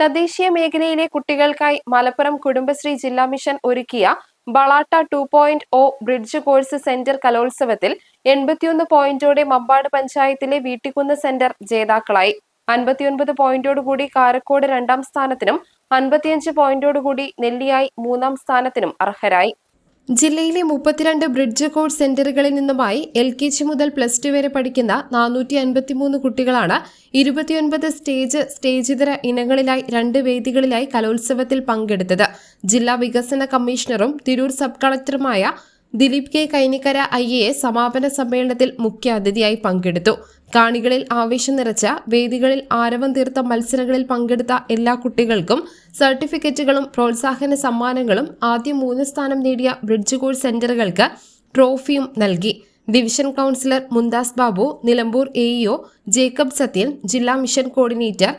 തദ്ദേശീയ മേഖലയിലെ കുട്ടികൾക്കായി മലപ്പുറം കുടുംബശ്രീ ജില്ലാ മിഷൻ ഒരുക്കിയ ബളാട്ട two point O bridge course centre കലോത്സവത്തിൽ എൺപത്തിയൊന്ന് പോയിന്റോടെ മമ്പാട് പഞ്ചായത്തിലെ വീട്ടിക്കുന്ന് സെന്റർ ജേതാക്കളായി. അൻപത്തിയൊൻപത് പോയിന്റോടുകൂടി കാരക്കോട് രണ്ടാം സ്ഥാനത്തിനും അൻപത്തിയഞ്ച് പോയിന്റോടുകൂടി നെല്ലിയായി മൂന്നാം സ്ഥാനത്തിനും അർഹരായി. ജില്ലയിലെ മുപ്പത്തിരണ്ട് ബ്രിഡ്ജ് കോഴ്സ് സെന്ററുകളിൽ നിന്നുമായി എൽ കെ ജി മുതൽ പ്ലസ് ടു വരെ പഠിക്കുന്ന നാനൂറ്റി അൻപത്തിമൂന്ന് കുട്ടികളാണ് ഇരുപത്തിയൊൻപത് സ്റ്റേജ് സ്റ്റേജിതര ഇനങ്ങളിലായി രണ്ട് വേദികളിലായി കലോത്സവത്തിൽ പങ്കെടുത്തത്. ജില്ലാ വികസന കമ്മീഷണറും Tirur sub കളക്ടറുമായ Dileep K. Kainikkara I A സമാപന സമ്മേളനത്തിൽ മുഖ്യാതിഥിയായി പങ്കെടുത്തു. കാണികളിൽ ആവേശം നിറച്ച വേദികളിൽ ആരവം തീർത്ത മത്സരങ്ങളിൽ പങ്കെടുത്ത എല്ലാ കുട്ടികൾക്കും സർട്ടിഫിക്കറ്റുകളും പ്രോത്സാഹന സമ്മാനങ്ങളും ആദ്യ മൂന്ന് സ്ഥാനം നേടിയ ബ്രിഡ്ജ് കോഴ്സ് സെന്ററുകൾക്ക് ട്രോഫിയും നൽകി. Division councillor Mumtaz Babu Nilambur AEO Jacob Sathyan ജില്ലാ mission coordinator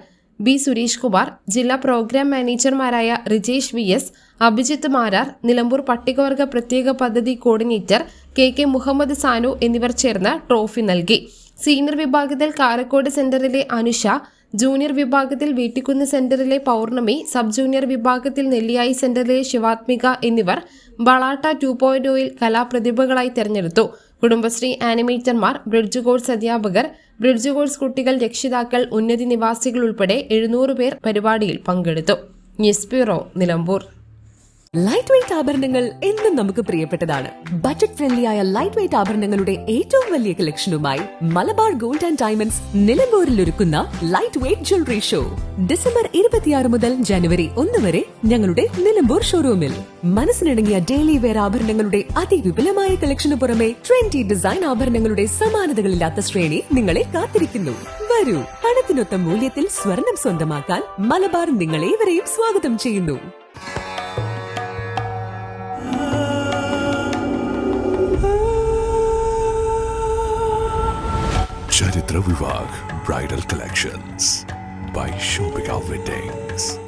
B Suresh Kumar ജില്ലാ പ്രോഗ്രാം മാനേജർമാരായ റിജേഷ് വി എസ് അഭിജിത്ത് മാരാർ നിലമ്പൂർ പട്ടികവർഗ പ്രത്യേക പദ്ധതി coordinator K K Muhammad Sanu എന്നിവർ ചേർന്ന് ട്രോഫി നൽകി. സീനിയർ വിഭാഗത്തിൽ കാരക്കോട് സെന്ററിലെ അനുഷ ജൂനിയർ വിഭാഗത്തിൽ വീട്ടിക്കുന്ന് സെന്ററിലെ പൗർണമി സബ് ജൂനിയർ വിഭാഗത്തിൽ നെല്ലിയായി സെന്ററിലെ ശിവാത്മിക എന്നിവർ ബളാട്ട ടു പോയിന്റ് ഒയിൽ കലാപ്രതിഭകളായി തെരഞ്ഞെടുത്തു. കുടുംബശ്രീ ആനിമേറ്റർമാർ ബ്രിഡ്ജ് കോഴ്സ് അധ്യാപകർ ബ്രിഡ്ജ് കോഴ്സ് കുട്ടികൾ രക്ഷിതാക്കൾ ഉന്നതി നിവാസികൾ ഉൾപ്പെടെ എഴുന്നൂറ് പേർ പരിപാടിയിൽ പങ്കെടുത്തു. News bureau Nilambur. Light weight ആഭരണങ്ങൾ എന്നും നമുക്ക് പ്രിയപ്പെട്ടതാണ്. ബജറ്റ് ഫ്രണ്ട്ലി ആയ ലൈറ്റ് വെയിറ്റ് ആഭരണങ്ങളുടെ ഏറ്റവും വലിയ കളക്ഷനുമായി മലബാർ ഗോൾഡ് ആൻഡ് ഡയമണ്ട്സ് നിലമ്പൂരിൽ ഒരുക്കുന്ന light weight jewellery show December ഇരുപത്തിയാറ് മുതൽ ജനുവരി ഒന്ന് വരെ ഞങ്ങളുടെ നിലമ്പൂർ ഷോറൂമിൽ മനസ്സിനിണങ്ങിയ ഡെയിലി വെയർ ആഭരണങ്ങളുടെ അതിവിപുലമായ കളക്ഷന് പുറമെ ട്രെൻഡി ഡിസൈൻ ആഭരണങ്ങളുടെ സമാനതകളില്ലാത്ത ശ്രേണി നിങ്ങളെ കാത്തിരിക്കുന്നു. വരൂ പണത്തിനൊത്ത മൂല്യത്തിൽ സ്വർണം സ്വന്തമാക്കാൻ മലബാർ നിങ്ങളേവരെയും സ്വാഗതം ചെയ്യുന്നു. Charitra Vivag Bridal Collections by Shobhika Weddings.